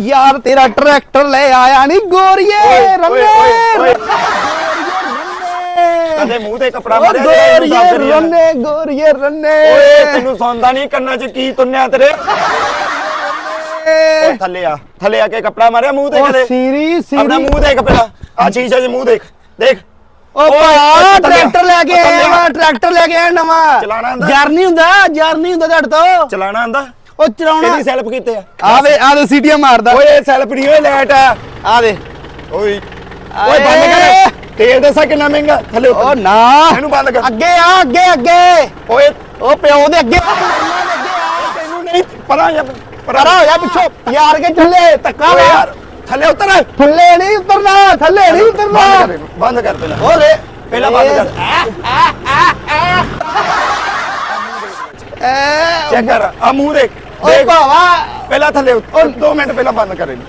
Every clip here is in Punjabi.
ਯਾਰ ਤੇਰਾ ਟਰੈਕਟਰ ਲੈ ਆਇਆ ਨਹੀਂ ਗੋਰੀਏ ਰੰਨੇ। ਕਦੇ ਮੂੰਹ ਤੇ ਕੱਪੜਾ ਮਾਰਿਆ ਗੋਰੀਏ। ਰੰਨੇ ਗੋਰੀਏ ਰੰਨੇ। ਓਏ ਤੈਨੂੰ ਸੌਂਦਾ ਨਹੀਂ ਕੰਨਾਂ 'ਚ ਕੀ ਤੁੰਨਿਆ ਤੇਰੇ? ਥੱਲੇ ਆ ਥੱਲੇ ਆ ਕੇ ਕੱਪੜਾ ਮਾਰਿਆ ਮੂੰਹ ਤੇ ਕਦੇ? ਸੀਰੀ ਆਪਣਾ ਸੀਰੀ ਮੂੰਹ ਦੇਖ ਪਹਿਲਾਂ ਆ ਸ਼ੀਸ਼ੇ 'ਚ ਮੂੰਹ ਦੇਖ ਦੇਖ। ਓ ਭਾ ਟਰੈਕਟਰ ਲੈ ਕੇ ਆਇਆ ਟਰੈਕਟਰ ਲੈ ਕੇ ਆਇਆ ਨਵਾਂ? ਯਾਰ ਨਹੀਂ ਹੁੰਦਾ ਯਾਰ ਨਹੀਂ ਹੁੰਦਾ ਤੁਹਾਡੇ ਤੋਂ। ਚਲਾਣਾ ਆਂਦਾ? ਉਹ ਚਲਾਉਣਾ। ਇਹਦੀ ਸੈਲਫ ਕੀਤੇ ਆ? ਆ ਵੇ ਆ ਦੇ ਸੀਟੀਆਂ ਮਾਰਦਾ। ਓਏ ਸੈਲਫ ਨਹੀਂ ਓਏ ਲੈਟ ਆ। ਆ ਦੇ ਓਏ ਓਏ ਬੰਦ। ਕਰ। ਤੇਲ ਦੱਸਾਂ ਕਿੰਨਾ ਮਹਿੰਗਾ? ਥੱਲੇ ਓ ਉੱਤਰ ਨਾ। ਇਹਨੂੰ ਬੰਦ ਕਰ। ਅੱਗੇ ਆ ਅੱਗੇ ਅੱਗੇ। ਓਏ। ਉਹ ਪਿਓ ਦੇ ਅੱਗੇ ਤੈਨੂੰ ਨਹੀਂ ਪਰਾਂ ਜਾ ਪਰਾ। ਹੋ ਜਾ ਪਿੱਛੋਂ। ਯਾਰ ਕੇ ਥੱਲੇ ਧੱਕਾ ਲਾ ਯਾਰ ਥੱਲੇ ਉਤਰ। ਥੱਲੇ ਨਹੀਂ ਉਤਰਨਾ ਥੱਲੇ ਨਹੀਂ ਉਤਰਨਾ। ਬੰਦ ਕਰ ਪਹਿਲਾਂ। ਓਲੇ ਪਹਿਲਾਂ ਬੰਦ ਕਰ। ਐ ਚੈੱਕ ਕਰ ਆ ਦੇਖ। ਓਏ ਭਾਵਾ ਪਹਿਲਾਂ ਥੱਲੇ ਉਤਰ 2 ਮਿੰਟ ਪਹਿਲਾਂ ਬੰਦ ਕਰ ਇਹਨੂੰ।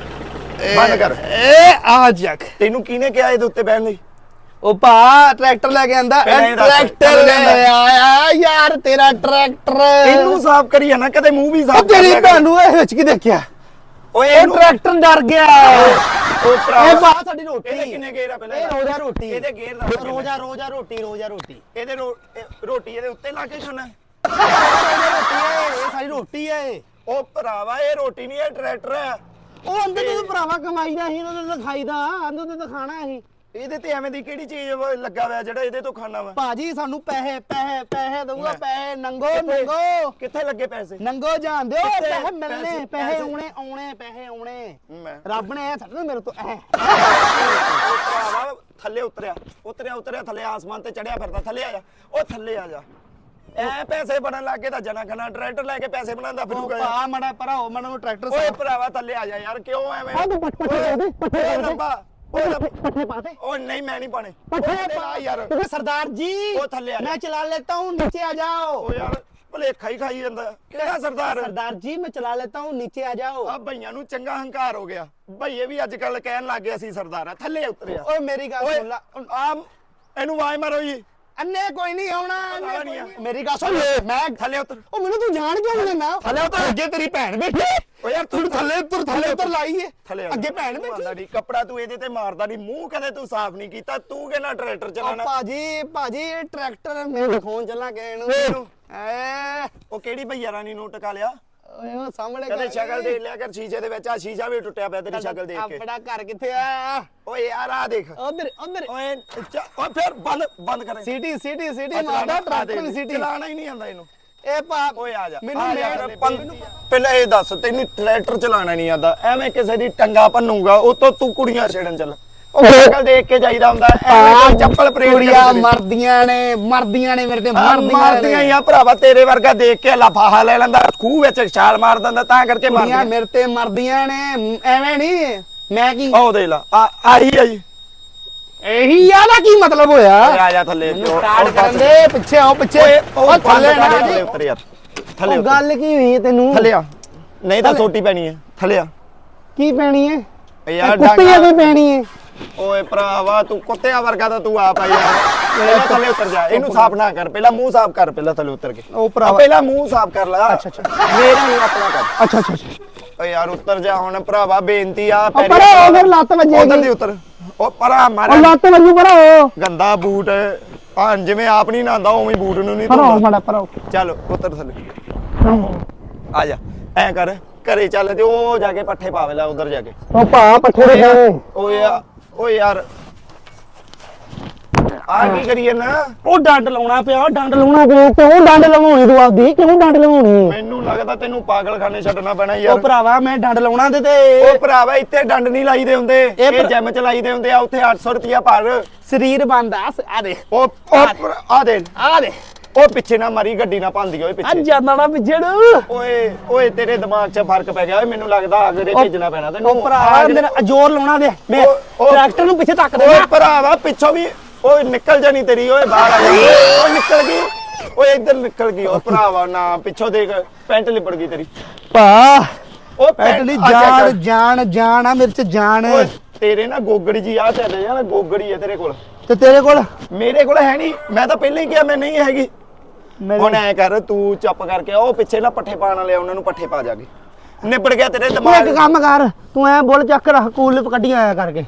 ਬੰਦ ਕਰ। ਏ ਆ ਜੱਕ ਤੈਨੂੰ ਕਿਹਨੇ ਕਿਹਾ ਇਹਦੇ ਉੱਤੇ ਬਹਿਣ ਲਈ? ਉਹ ਭਾ ਟਰੈਕਟਰ ਲੈ ਕੇ ਆਂਦਾ। ਪਹਿਲਾਂ ਇਹ ਦੱਸ, ਟਰੈਕਟਰ ਕਦੋਂ ਲੈ ਲਿਆਂਦਾ? ਆਇਆ ਯਾਰ ਤੇਰਾ ਟਰੈਕਟਰ। ਇਹਨੂੰ ਸਾਫ਼ ਕਰੀ ਨਾ ਕਦੇ ਮੂੰਹ ਵੀ ਉਹ ਸਾਫ਼ ਕਰ ਤੇਰੀ ਲਿਆ ਕਰ। ਭੈਣ ਨੂੰ ਇਹ ਵਿੱਚ ਕੀ ਦੇਖਿਆ? ਓਏ ਉਹ ਇਹਨੂੰ ਟਰੈਕਟਰ ਡਰ ਗਿਆ। ਉਹ ਭਰਾ। ਇਹ ਭਾ ਸਾਡੀ ਰੋਟੀ। ਇਹਦੇ ਕਿੰਨੇ ਗੇਰ ਆ ਪਹਿਲਾਂ ਇਹ ਰੋਜ਼ਾ ਰੋਟੀ। ਇਹਦੇ ਗੇਰ ਦਾ ਰੋਜ਼ਾ ਰੋਜ਼ਾ ਰੋਟੀ ਰੋਜ਼ਾ ਰੋਟੀ। ਇਹਦੇ ਰੋ- ਇਹ ਰੋਟੀ ਇਹਦੇ ਉੱਤੇ ਲਾ ਕੇ ਰੋਜ਼ਾ ਰੋਟੀ ਹੈ ਇਹ ਸਾਡੀ ਰੋਟੀ ਹੈ ਇਹ। ਉਹ ਭਰਾਵਾ ਇਹ ਰੋਟੀ ਨਹੀਂ ਇਹ ਟਰੈਕਟਰ ਹੈ ਉਹ ਅੰਦਰ ਤੋਂ ਭਰਾਵਾ ਕਮਾਈਦਾ ਸੀ ਉਹਨਾਂ ਨੂੰ ਖਾਈਦਾ ਅੰਦਰ ਤੋਂ ਖਾਣਾ ਸੀ ਇਹਦੇ ਤੇ ਐਵੇਂ ਦੀ ਕਿਹੜੀ ਚੀਜ਼ ਵਾ- ਲੱਗਾ ਹੋਇਆ ਜਿਹੜਾ ਇਹਦੇ ਤੋਂ ਖਾਣਾ ਵਾ ਭਾਜੀ ਸਾਨੂੰ ਪੈਸੇ ਪੈਸੇ ਪੈਸੇ ਦਊਗਾ ਲੈ। ਪੈਸੇ ਨੰਗੋ ਕਿੱਥੇ? ਨੰਗੋ ਕਿੱਥੇ ਲੱਗੇ ਪੈਸੇ ਨੰਗੋ ਜਾਣ ਦਿਓ ਕਿੱਥੇ? ਪੈਸੇ ਮਿਲਣੇ ਪੈਸੇ- ਪੈਸੇ ਪੈਸੇ? ਆਉਣੇ ਆਉਣੇ ਪੈਸੇ ਆਉਣੇ ਮੈਂ ਰੱਬ ਨੇ ਥੱਲੇ ਮੇਰੇ ਤੋਂ ਉਹ ਭਰਾਵਾ ਥੱਲੇ ਉਤਰਿਆ ਉਤਰਿਆ ਉਤਰਿਆ ਥੱਲੇ ਆਸਮਾਨ ਤੇ ਚੜਿਆ ਫਿਰਦਾ ਥੱਲੇ ਆ ਜਾ ਉਹ ਥੱਲੇ ਆ ਜਾ ਐ ਪੈਸੇ ਬਣਨ ਲੱਗੇ ਤਾਂ ਜਨਾ ਖਨਾ ਟਰੈਕਟਰ ਲੈ ਕੇ ਪੈਸੇ ਬਣਾਉਂਦਾ ਉਹ ਫਿਰੂਗਾ ਯਾਰ। ਭਾ ਮੜਾ ਪਰਾਓ ਮਨ ਨੂੰ ਟਰੈਕਟਰ ਓਏ ਭਰਾਵਾ ਥੱਲੇ ਆ ਜਾ ਯਾਰ ਕਿਉਂ ਐਵੇਂ ਆ ਤੂੰ ਪੱਠੇ ਪਾ ਦੇ, ਪੱਠੇ ਓਏ ਪਾ ਦੇ। ਰੱਬਾ, ਓਏ ਰੱਬਾ। ਪੱਠੇ ਪਾ ਦੇ ਓਏ ਨਹੀਂ ਮੈਂ ਨਹੀਂ ਪਾਣੇ पट्टे ਓਏ ਆ ਯਾਰ क्योंकि सरदार जी वो थल्ले आ जा। मैं चला लेता हूँ नीचे आ जाओ ਓ ਯਾਰ ਭਲੇਖਾ ਹੀ ਖਾਈ ਜਾਂਦਾ ਕਿਹੜਾ ਸਰਦਾਰ सरदार जी मैं चला लेता हूँ नीचे आ जाओ ਆ ਭਈਆਂ ਨੂੰ ਚੰਗਾ ਹੰਕਾਰ ਹੋ ਗਿਆ ਭਈਏ ਵੀ ਅੱਜ ਕੱਲ ਕਹਿਣ ਲੱਗ ਗਏ ਅਸੀਂ ਸਰਦਾਰ ਆ ਥੱਲੇ ਉਤਰਿਆ ओए मेरी गल ਓਏ सुन ला ਆ ਇਹਨੂੰ ਆਵਾਜ਼ ਮਾਰੋ ਜੀ ਅੰਨੇ ਕੋਈ ਨਹੀਂ ਆਉਣਾ ਮੇਰੀ ਗੱਲ ਸੁਣ। ਮੈਂ ਥੱਲੇ ਉਤਰ। ਉਹ ਮੈਨੂੰ ਤੂੰ ਜਾਣ ਕਿਉਂ ਨਹੀਂ ਨਾ ਥੱਲੇ ਉਤਰ। ਅੱਗੇ ਤੇਰੀ ਭੈਣ ਬੈਠੀ। ਓ ਯਾਰ ਤੂੰ ਥੱਲੇ ਉਤਰ ਥੱਲੇ ਉਤਰ ਲਾਈ ਏ। ਅੱਗੇ ਭੈਣ ਬੈਠੀ। ਕੱਪੜਾ ਤੂੰ ਇਹਦੇ ਤੇ ਮਾਰਦਾ ਨਹੀਂ ਮੂੰਹ ਕਦੇ ਤੂੰ ਸਾਫ਼ ਨਹੀਂ ਕੀਤਾ ਤੂੰ ਕਿਹਨਾਂ ਟਰੈਕਟਰ ਚਲਾਣਾ ਭਾਜੀ ਭਾਜੀ ਇਹ ਟਰੈਕਟਰ ਮੈਂ ਫੋਨ ਚੱਲਾਂ ਕਿਸੇ ਨੂੰ। ਐ। ਉਹ ਕਿਹੜੀ ਭਈਆ ਰਾਣੀ ਨੂੰ ਟਕਾ ਲਿਆ? ਓਏ ਉਹ ਸਾਹਮਣੇ ਕਦੇ ਸ਼ਕਲ ਦੇਖ ਲਿਆ ਕਰ ਸ਼ੀਸ਼ੇ ਦੇ ਵਿੱਚ। ਆ ਸ਼ੀਸ਼ਾ ਵੀ ਟੁੱਟਿਆ ਪਿਆ ਤੇਰੀ ਸ਼ਕਲ ਦੇਖ ਕੇ। ਆਪਣਾ ਘਰ ਕਿੱਥੇ ਆ? ਓਏ ਯਾਰ ਆ ਦੇਖ। ਉਧਰ ਉਧਰ। ਓਏ ਓਏ ਫਿਰ ਬੰਦ ਬੰਦ ਕਰ। ਸਿਟੀ ਸਿਟੀ ਸਿਟੀ ਮਾਰਦਾ ਟ੍ਰੈਫਿਕ ਸਿਟੀ। ਚਲਾਣਾ ਹੀ ਨਹੀਂ ਆਂਦਾ ਇਹਨੂੰ। ਇਹ ਭਾ ਓਏ ਆ ਜਾ। ਮੈਨੂੰ ਲੇਟ ਪਹਿਲਾਂ ਇਹ ਦੱਸ ਤੈਨੂੰ ਟਰੈਕਟਰ ਚਲਾਣਾ ਨਹੀਂ ਆਂਦਾ ਐਵੇਂ ਕਿਸੇ ਦੀ ਟੰਗਾ ਭੰਨੂਗਾ ਉਤੋਂ ਤੂੰ ਕੁੜੀਆਂ ਛੇੜਨ ਚੱਲ। ਉਹ ਸ਼ਕਲ ਦੇਖ ਕੇ ਜਾਈਦਾ ਹੁੰਦਾ ਐਵੇਂ ਕੋਈ ਚੱਪਲ ਪਰੇਡ ਕੁੜੀਆਂ ਮਰਦੀਆਂ ਨੇ ਮਰਦੀਆਂ ਨੇ ਮੇਰੇ ਤੇ ਮਰਦੀਆਂ ਮਾਰਦੀਆਂ ਹੀ ਆ ਭਰਾਵਾ ਤੇਰੇ ਵਰਗਾ ਦੇਖ ਕੇ ਲਾਫਾਹਾ ਲੈ ਲੈਂਦਾ ਖੂਹ ਵਿੱਚ ਛਾਲ ਮਾਰ ਦਿੰਦਾ ਤਾਂ ਕਰਕੇ ਕੁੜੀਆਂ ਮਾਰਦੀਆਂ ਮੇਰੇ ਤੇ ਮਰਦੀਆਂ ਨੇ ਐਵੇਂ ਨਹੀਂ ਮੈਂ ਕੀ ਉਹ ਦੇ ਲਾ ਆ ਆਹੀ ਆ ਜੀ। ਇਹੀ ਆ ਦਾ ਕੀ ਮਤਲਬ ਹੋਇਆ? ਓਏ ਆ ਜਾ ਥੱਲੇ ਮੈਨੂੰ ਉਹ- ਸਟਾਰਟ ਉਹ ਕਰਨ ਬਸ। ਦੇ ਪਿੱਛੇ ਆਓ ਪਿੱਛੇ। ਓਏ ਉਹ ਉਹ ਥੱਲੇ ਨਾ ਥੱਲੇ ਜੀ। ਉਤਰ ਯਾਰ ਥੱਲੇ ਉਹ ਉਤਰ। ਗੱਲ ਕੀ ਹੋਈ ਹੈ ਤੈਨੂੰ? ਥੱਲੇ ਆ। ਨਹੀਂ ਤਾਂ ਸੋਟੀ ਪੈਣੀ ਹੈ ਥੱਲੇ ਆ। ਕੀ ਪੈਣੀ ਹੈ? ਯਾਰ ਕੁੱਤੀਆਂ ਡਾਂਗਾ। ਕੀ ਪੈਣੀ ਹੈ। ਓਏ ਭਰਾਵਾ ਤੂੰ ਕੁੱਤਿਆਂ ਵਰਗਾ ਤਾਂ ਤੂੰ ਆਪ ਆ। ਯਾਰ ਪਹਿਲਾਂ ਥੱਲੇ ਉਤਰ ਜਾ ਇਹਨੂੰ ਸਾਫ਼ ਨਾ ਕਰ ਪਹਿਲਾਂ ਮੂੰਹ ਸਾਫ਼ ਕਰ ਪਹਿਲਾਂ ਥੱਲੇ ਉਤਰ ਕੇ। ਉਹ ਆ ਭਰਾਵਾ ਪਹਿਲਾਂ ਮੂੰਹ ਸਾਫ਼ ਕਰ ਲੈ। ਅੱਛਾ, ਅੱਛਾ। ਮੇਰਾ ਨਹੀਂ ਆਪਣਾ ਕਰ। ਅੱਛਾ ਅੱਛਾ ਅੱਛਾ। ਓਏ ਯਾਰ ਉਤਰ ਜਾ ਹੁਣ ਭਰਾਵਾ ਬੇਨਤੀ ਆ ਉਹ ਪਰੇ ਹੋ ਫਿਰ ਲੱਤ ਉਧਰ ਦੀ ਵੱਜੇਗੀ ਉਤਰ ਉਹ ਪਰਾ ਉਹ ਮਾਰਾ ਲੱਤ ਵੱਜੂ ਪਰੇ ਹੋ ਗੰਦਾ ਬੂਟ। ਆ ਜਿਵੇਂ ਆਪ ਨਹੀਂ ਨਹਾਉਂਦਾ ਉਵੇਂ ਬੂਟ ਨੂੰ ਨਹੀਂ ਪਰੇ ਹੋ ਧੋਂਦਾ ਪਰੇ ਚੱਲ ਉਤਰ ਥੱਲੇ। ਆ ਜਾ ਐ ਕਰ। ਘਰੇ ਚੱਲ ਤੇ ਉਹ ਜਾ ਕੇ ਪੱਠੇ ਪਾਵੇ ਲੈ ਉਧਰ ਜਾ ਕੇ। ਉਹ ਭਾ ਪੱਠੇ ਦੇ ਓਏ ਆ ਓਏ ਯਾਰ। ਆ ਕੀ ਕਰੀਏ ਨਾ? ਉਹ ਡੰਡ ਲਾਉਣਾ ਪਿਆ ਡੰਡ ਲਾਉਣਾ ਪਿਆ ਕਿਉਂ ਡੰਡ ਲਵਾਉਣੀ ਤੂੰ ਆਪਦੀ? ਕਿਉਂ ਡੰਡ ਲਵਾਉਣੀ? ਮੈਨੂੰ ਲੱਗਦਾ ਤੈਨੂੰ ਪਾਗਲਖਾਨੇ ਛੱਡਣਾ ਪੈਣਾ ਉਹ ਯਾਰ ਭਰਾਵਾ ਮੈਂ ਡੰਡ ਲਾਉਣਾ ਤੇ ਤੇ। ਉਹ ਭਰਾਵਾ ਇੱਥੇ ਡੰਡ ਨਹੀਂ ਲਾਈਦੇ ਹੁੰਦੇ। ਇਹ ਭਰਾ- ਜਿਮ ਚ ਲਾਈਦੇ ਹੁੰਦੇ ਆ ਉੱਥੇ 800 ਰੁਪਿਆ ਭਰ। ਸਰੀਰ ਬੰਦਾ ਆ ਦੇ। ਉਹ ਉਹ ਆ ਦੇ। ਆ ਦੇ। ਉਹ ਪਿੱਛੇ ਨਾ ਮਰੀ ਗੱਡੀ ਨਾ ਭੰਦੀ ਓਏ ਆ ਪਿੱਛੇ ਜਾਂਦਾ ਨਾ ਨੂੰ। ਓਏ ਓਏ ਤੇਰੇ ਦਿਮਾਗ 'ਚ ਫ਼ਰਕ ਪੈ ਗਿਆ ਓਏ ਮੈਨੂੰ ਲੱਗਦਾ ਅਗਰੇ ਭੇਜਣਾ ਪੈਣਾ ਤੈਨੂੰ। ਉਹ ਭਰਾਵਾ ਆ ਜਿਹੜੇ- ਮੇਰਾ ਜ਼ੋਰ ਲਾਉਣਾ ਦੇ ਮੈਂ ਉਹ- ਉਹ- ਟਰੈਕਟਰ ਨੂੰ ਪਿੱਛੇ ਧੱਕ ਓਏ ਦੇਣਾ ਭਰਾਵਾ ਪਿੱਛੋਂ ਵੀ ਓਏ ਨਿਕਲ ਜਾਣੀ ਤੇਰੀ ਓਏ ਬਾਹਰ ਆ ਜਾ। ਓਏ ਨਿਕਲ ਗਈ। ਓਏ ਇੱਧਰ ਨਿਕਲ ਗਈ। ਓ ਭਰਾਵਾ ਨਾ ਪਿੱਛੋਂ ਦੇਖ ਪੈਂਟ ਲਿਪੜ ਗਈ ਤੇਰੀ। ਭਾ ਓ ਪੈਟ ਲਈ ਆ ਜਾ ਜਾਨ ਜਾਨ ਜਾਨ ਆ ਮੇਰੇ ਚ ਜਾਨ। ਓਏ ਤੇਰੇ ਨਾ ਗੋਗੜੀ ਜੀ ਆ ਚੱਲ ਜਾ ਨਾ ਗੋਗੜੀ ਹੈ ਤੇਰੇ ਕੋਲ। ਤੇ ਤੇਰੇ ਕੋਲ? ਮੇਰੇ ਕੋਲ ਹੈ ਨਹੀਂ ਮੈਂ ਤਾਂ ਪਹਿਲਾਂ ਹੀ ਕਿਹਾ ਮੈਂ ਨਹੀਂ ਹੈਗੀ। ਮੇਰੇ- ਹੁਣ ਐ ਕਰ ਤੂੰ ਚੁੱਪ ਕਰਕੇ ਉਹ ਪਿੱਛੇ ਨਾ ਪੱਠੇ ਪਾਣ ਵਾਲੇ ਆ, ਉਹਨਾਂ ਨੂੰ ਪੱਠੇ ਪਾ ਜਾਗੇ। ਨਿਬੜ ਗਿਆ ਤੇਰੇ ਤੂੰ ਦਿਮਾਗ। ਇੱਕ ਕੰਮ ਕਰ ਤੂੰ ਐ ਬੁੱਲ ਚੱਕ ਰੱਖ ਕੂਲ ਕੱਢੀਆਂ ਆਇਆ ਕਰਕੇ।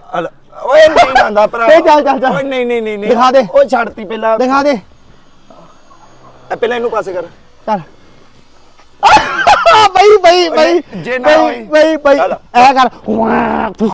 ਓਏ ਨਹੀਂ ਜਾਂਦਾ ਭਰਾ। ਇਹ ਚੱਲ, ਚੱਲ, ਚੱਲ। ਓਏ ਨਹੀਂ ਨਹੀਂ ਨਹੀਂ ਨਹੀਂ। ਦਿਖਾ ਦੇ। ਉਹ ਛੱਡਤੀ ਪਹਿਲਾਂ। ਦਿਖਾ ਦੇ। ਇਹ ਪਹਿਲਾਂ ਇਹਨੂੰ ਪਾਸੇ ਕਰ। ਚੱਲ। ਬਈ ਬਈ ਬਈ। ਜੇ ਨਾ ਹੋਈ। ਬਈ ਬਈ। ਚੱਲ। ਐ ਕਰ।